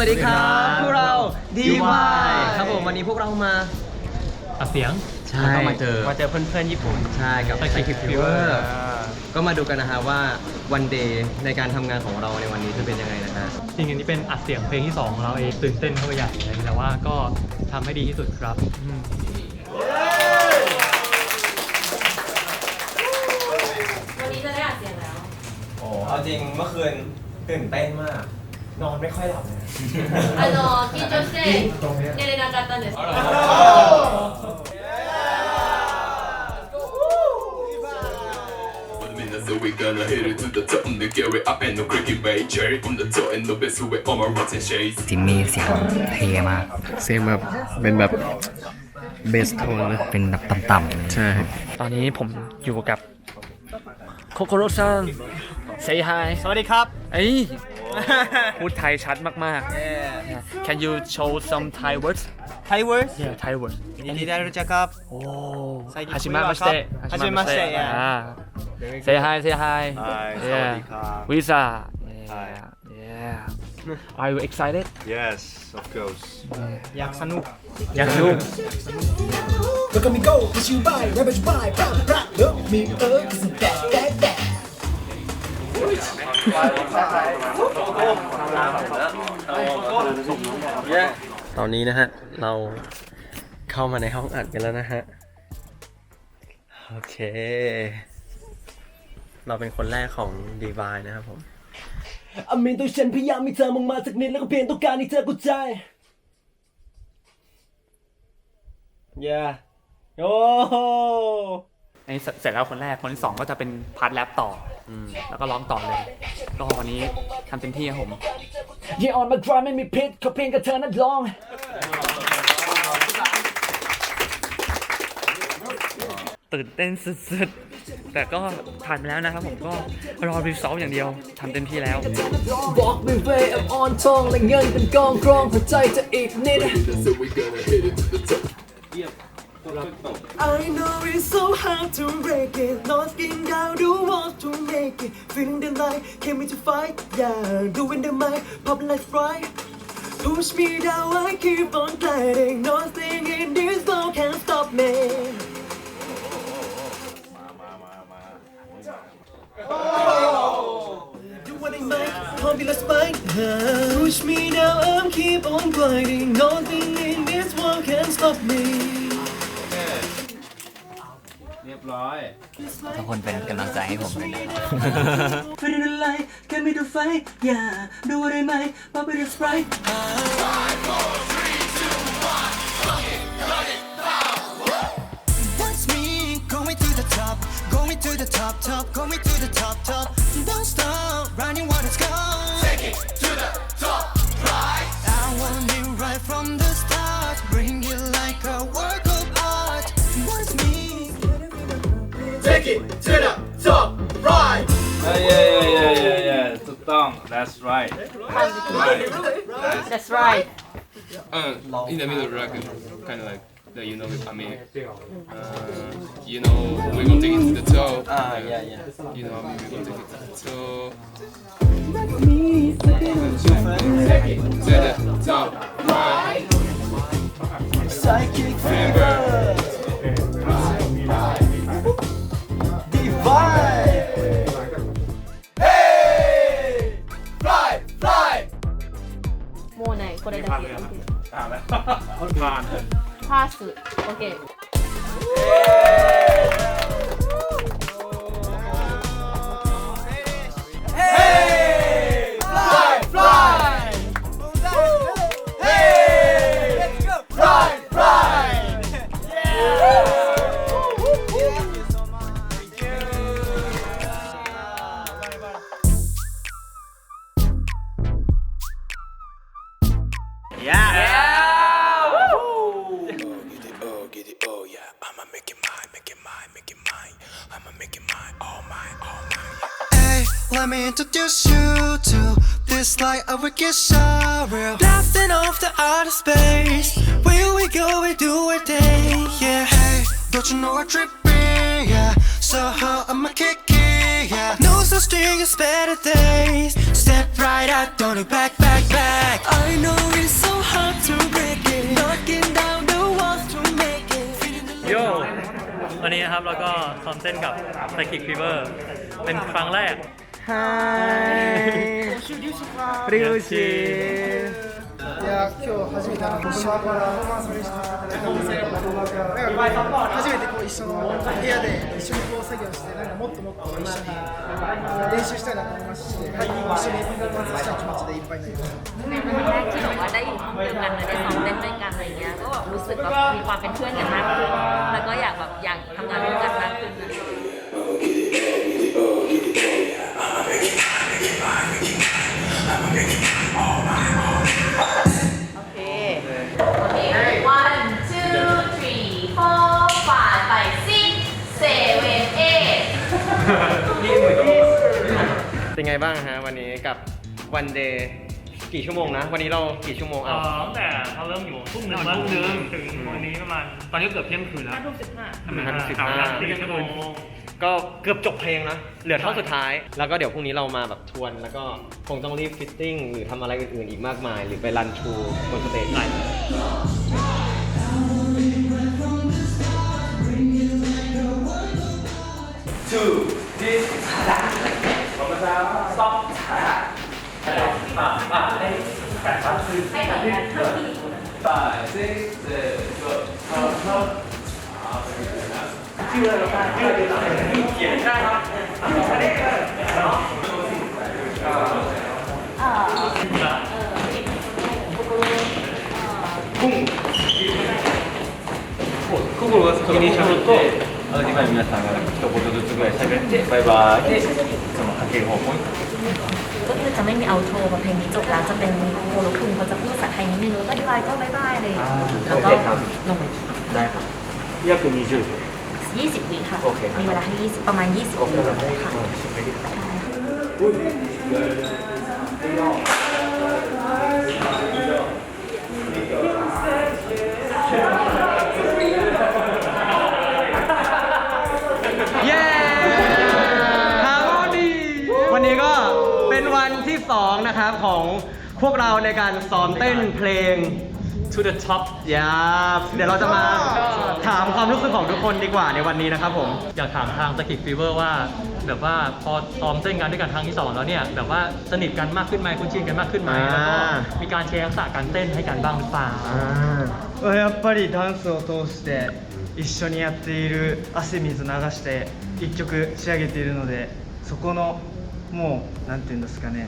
สวัสดีครับพวกเรา DY ครับผมวันนี้พวกเรามาอัดเสียง ใช่แล้วก็มาเจอมาเจอเพื่อนๆญี่ปุ่น ใช่กับ Psychic Psychic Fever Fever ก็มาดูกันนะฮะว่าวันเดย์ในการทำงานของเราในวันนี้จะเป็นยังไงนะฮะ จริงอันนี้เป็นอัดเสียงเพลงที่2ของเราเองตื่นเต้นเข้าไปใหญ่เลยแต่ว่าก็ทำให้ดีที่สุดครับอืมวันนี้จะได้อัดเสียงแล้ว โอ้เอาจริงเมื่อคืนตื่นเต้นมาก นอนไม่ค่อยหลับเลย あの緊張して寝れなかったんですけど So we gonna hit it to the top and the Gary up and the cricket way Cherry from the top and the best way all my rocks and shades จิมมี่เสียงเท่มาก เสียงแบบเป็นแบบเบสโทนเลย เป็นแบบต่ำๆเลย ใช่ ตอนนี้ผมอยู่กับโคโคโรซัง say hi สวัสดีครับเอ้ย พูดไทยชัดมากๆ Can you show some Thai words? Thai words? Yeah Thai words. ยินดีได้รู้จักครับ โอ้ฮาชิมะมาสเตะฮาชิมะมาสเตะอ่า oh. ah. Say hi Say hi. Hi สวัสดีครับ Visa yeah. Yeah. Are you excited? Yes of course. Yeah, Look at me go, push you by, ravage by, pop, pop, look me up, cause I'm back, ตอนนี้นะฮะ เราเข้ามาในห้องอัดกันแล้วนะฮะ โอเค เราเป็นคนแรกของ Divine นะครับผม อามินตัวฉันพยายามมีเธอมองมาสักนิดแล้วก็เพียงต้องการให้เธอเข้าใจ yeah โอ้ อันนี้เสร็จแล้วคนแรกคนที่สองก็จะเป็นพาร์ทแรปต่อ อแล้วก็ร้องต่อเลยก็วันนี้ทำเต็มที่ครับผม Yeah on my drum ไม่มีพิษเขาเพียงกับเธอนั้นลอง ตื่นเต้นสุดๆ แต่ก็ผ่านไปแล้วนะครับผมก็รอรีซอลอย่างเดียวทำเต็มที่แล้ว บอกไม่เวแอบออนทองและเงินเป็นกองกรองหัวใจจะอีกนิด So we gonna hit it to the top I know it's so hard to break it. Nothing down, do want to make it. Feeling the light, came to fight Yeah, doing the mic, pop like fry Push me down, I keep on gliding. Nothing ทุกคนเป็นกำลังใจให้ผมเลยนะครับ Feeling the light, get me to fight, yeah. Do what I might, pop it is right. That's that's right. That's right uh, in the middle of record kind of like that you know I mean uh, you know we're gonna take it to the top Ah, yeah, yeah. you know I mean we gonna take it to the top to the top. Right Psychic Fever これだけ。パース。オッケー。Mine all mine Hey, let me introduce you to this light of wicked shower. Blasting off the outer space. Where we go, we do our thing. Yeah, hey, don't you know I'm tripping? Yeah, so how I'ma kick it? Yeah, no Cause I still get better days. Step right out, don't look back, back, back. I know วันนี้นะครับ แล้วก็ซ้อมเต้นกับ Psychic Fever เป็นครั้งแรก ฮายริวชิや今日初めてあの島から初めてこう一緒の部屋で一緒にこう作業してなんかもっともっと一緒に練習したいなと思いましたし、はい、一緒にパフォーマンスしたい気持ちでいっぱいになりました。เป็นวันแรกที่แบบว่าได้อยู่ห้องเดียกันแะได้ซ้อมเต้นด้วย สึกแบบมีความเป็นเพื่อนกันมากขึ้นแล้วก็อยากแบบอยากทำงานร่วมกันมากขึ้นนะโอเคโอเค one two three four five five six seven eight เป็นไงบ้างฮะวันนี้กับวันเดย์ กี่ชั่วโมงนะ วันนี้เรากี่ชั่วโมงเอ่เอาอตั้งแต่เขาเริ่มอยู่ทุ่มหนึ่งวันหนึ่งถึงวันนี้ประมาณตอนนี้เกือบเที่ยงคืนแล้วห้าทุ่มสิบห้า ห้าทุ่มสิบห้าสี่ชั่วโมงก็เกือบจบเพลงนะ เหลือท่อนสุดท้าย แล้วก็เดี๋ยวพรุ่งนี้เรามาแบบทวน แล้วก็คงต้องรีบฟิตติ้ง หรือทำอะไรอื่นๆอีกมากมาย หรือไปรันทรูบนสเตจไหน まあまあ、あ、あ。あ、あ。ああ。心が先にしゃべって。あ今皆さんが一言ずつぐらい。喋ってバイバイでその波形方向に。 ก็คือจะไม่มีเอาโทรพอเพลงนี้จบแล้วจะเป็นโคโลคุงเขาจะพูดภาษาไทยนิดนึงแล้วก็ดีไวก็บายบายเลยแล้วก็ลงไปได้ครับ約20 20วิค่ะโอเคครับ มีเวลาให้20ประมาณ 20วิค่ะ 2 นะครับ ของพวกเราในการซ้อมเต้นเพลง to the top ยาเดี๋ยวเราจะมาถามความรู้สึกของทุกคนดีกว่าในวันนี้นะครับผม อยากถามทาง Psychic Fever ว่า แบบว่าพอซ้อมเต้นกันด้วยกันครั้งที่สองแล้วเนี่ย แบบว่าสนิทกันมากขึ้นไหมคุ้นชินกันมากขึ้นไหม อ่า แล้วก็มีการแชร์ทักษะการเต้นให้กันบ้างหรือเปล่า やっぱりダンスを通して一緒にやっている汗水流して一曲仕上げているのでそこのもうなんていうんですかね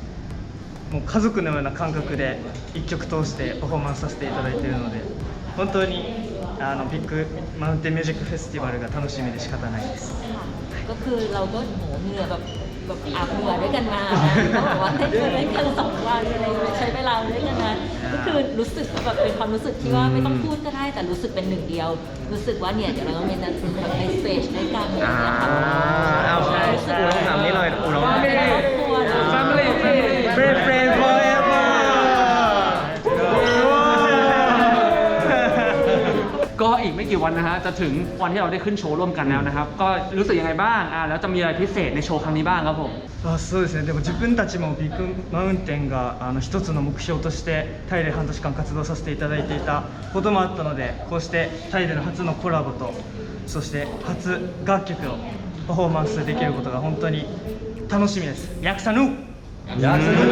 もう家族のような感覚で一曲通してパフォーマンスさせていただいているので本当にあのビッグマウンテンミュージックフェスティバルが楽しみで仕方ないです ก็คือเราก็โหเหงื่อแบบแบบอาบเหงื่อด้วยกันมาก็บอกว่าเต้นมาด้วยกันสองวันอะไรอย่างเงี้ยใช้เวลาด้วยกันมาก็คือรู้สึกว่าแบบเป็นความรู้สึกที่ว่าไม่ต้องพูดก็ได้แต่รู้สึกเป็นหนึ่งเดียว รู้สึกว่าเนี่ยเดี๋ยวเราต้องเป็นนักแบบในสเตจด้วยกันอะไรอย่างเงี้ย ก็อีกไม่กี่วันนะฮะ จะถึงวันที่เราได้ขึ้นโชว์ร่วมกันแล้วนะครับ ก็รู้สึกยังไงบ้างอ่าแล้วจะมีอะไรพิเศษในโชว์ครั้งนี้บ้างครับผม あそうですねでも自分たちもビッグマウンテンがあの一つの目標としてタイで半年間活動させていただいていたこともあったのでこうしてタイでの初のコラボとそして初楽曲をパフォーマンスできることが本当に楽しみですヤクサヌヤクサヌ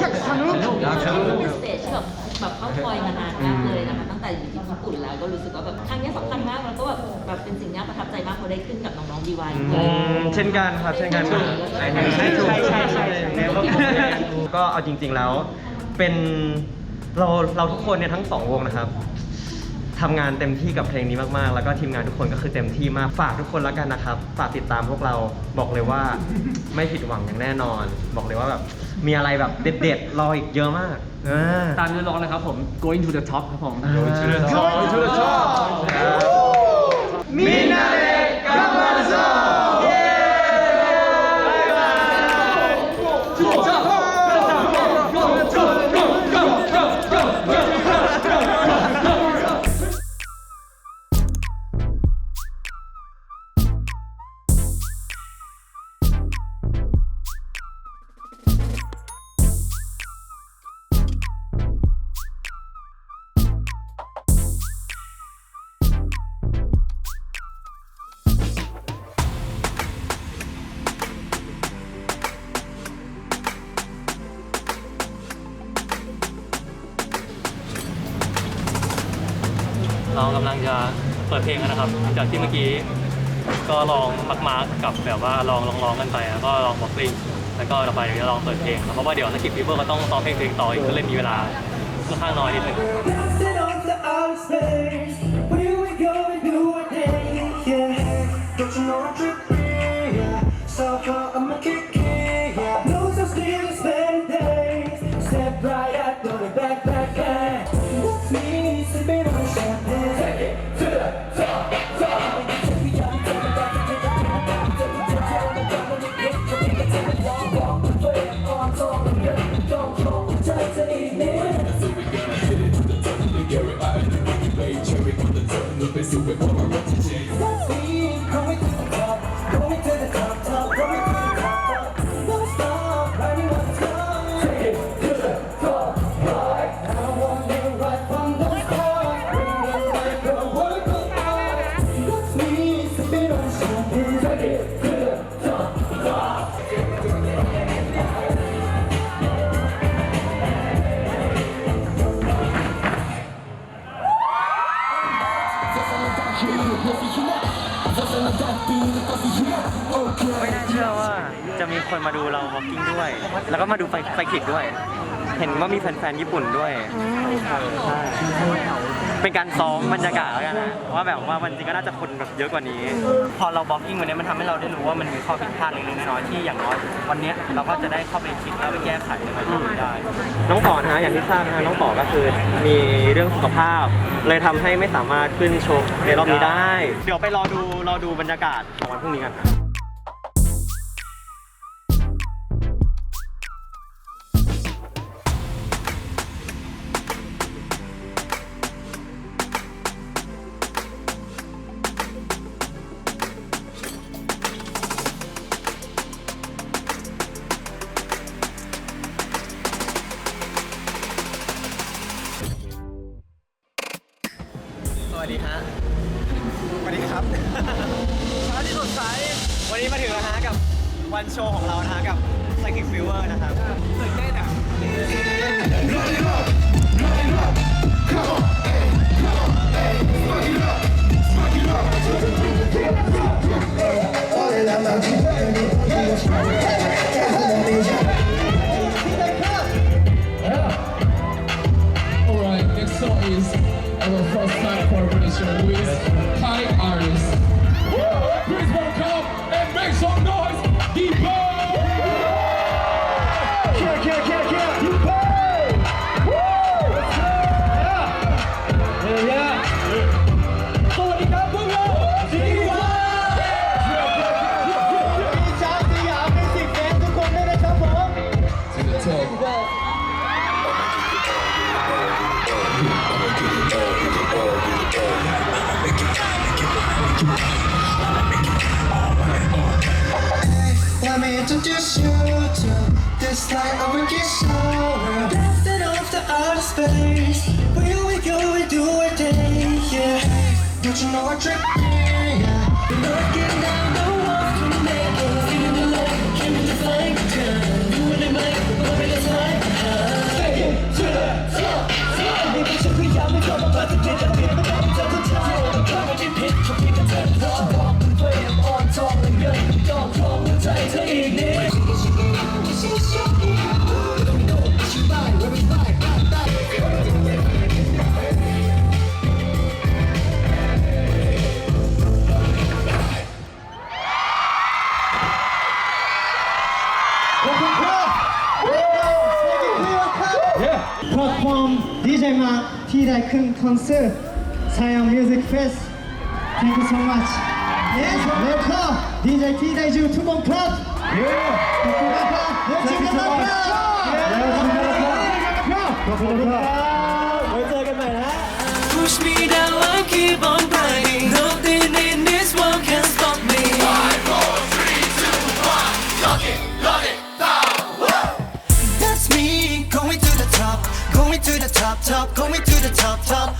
ヤクサヌ เป็นสเตจที่แบบแบบเข้าคอยมานานมากเลยนะคะตั้ งแต่อยู่ที่ญี่ปุ่นแล้วก็รู้สึกว่าแบบครั้งนี้สำคัญมากแล้วก็แบบแบบเป็นสิ่งน่าประทับใจมากเพราะได้ขึ้นกับน้องๆดีวายด้วย เช่นกันครับเช่นกันครับใช่ใช่ใช่ใช่ใช่ก็เอาจริง ๆแล้วเป็นเราเราทุกคนเนี่ยทั้งสองวงนะครับ ทำงานเต็มที่กับเพลงนี้มากๆ แล้วก็ทีมงานทุกคนก็คือเต็มที่มาก ฝากทุกคนแล้วกันนะครับ ฝากติดตามพวกเรา บอกเลยว่าไม่ผิดหวังอย่างแน่นอน บอกเลยว่าแบบมีอะไรแบบเด็ดๆ รออีกเยอะมากตามเนื้อร้องนะครับผม going to the top ครับผม Going to the top Going to the top มีนาเล รากำลังจะเปิดเพลงกันนะครับหลังจากที่เมื่อกี้ก็ลองมักมาร์กกับแบบว่าลองลองลองกันไปแล้วก็ลองบอกลิงแล้วก็ต่อไปเดี๋ยวจะลองเปิดเพลงครับเพราะว่าเดี๋ยวนักกิจฟีเวอร์ก็ต้องซ้อมเพลงตัวเองต่ออีกก็เลยมีเวลาค่อนข้างน้อยนิดนึง คนมาดูเรา walking ด้วย แล้วก็มาดูไฟไฟคลิกด้วย เห็นว่ามีแฟนๆญี่ปุ่นด้วยใช่เป็นการซ้อมบรรยากาศแล้วกันนะว่าแบบว่ามันจริงก็น่าจะคนแบบเยอะกว่านี้ พอเรา walking วันนี้มันทำให้เราได้รู้ว่ามันมีข้อผิดพลาดเล็กๆน้อยๆที่อย่างน้อย วันเนี้ยเราก็จะได้เข้าไปคิดแล้วไปแก้ไขในมันได้น้องต่อนะฮะอย่างที่ทราบนะฮะน้องต่อก็คือมีเรื่องสุขภาพ เลยทำให้ไม่สามารถขึ้นโชว์ในรอบนี้ได้ เดี๋ยวไปรอดูรอดูบรรยากาศของวันพรุ่งนี้กัน introduce you to this light a kiss shower. Blasted off the outer space. Where we go, we do a day, yeah. Don't you know we're tripping, yeah. Looking down DJ 기대주 투번 클럽 예 박수가 예 Push me down, I keep on. Nothing in this world can stop me. Five, four, three, two, one. It, it. That's me, going to the top, going to the top, top, going to the top, top.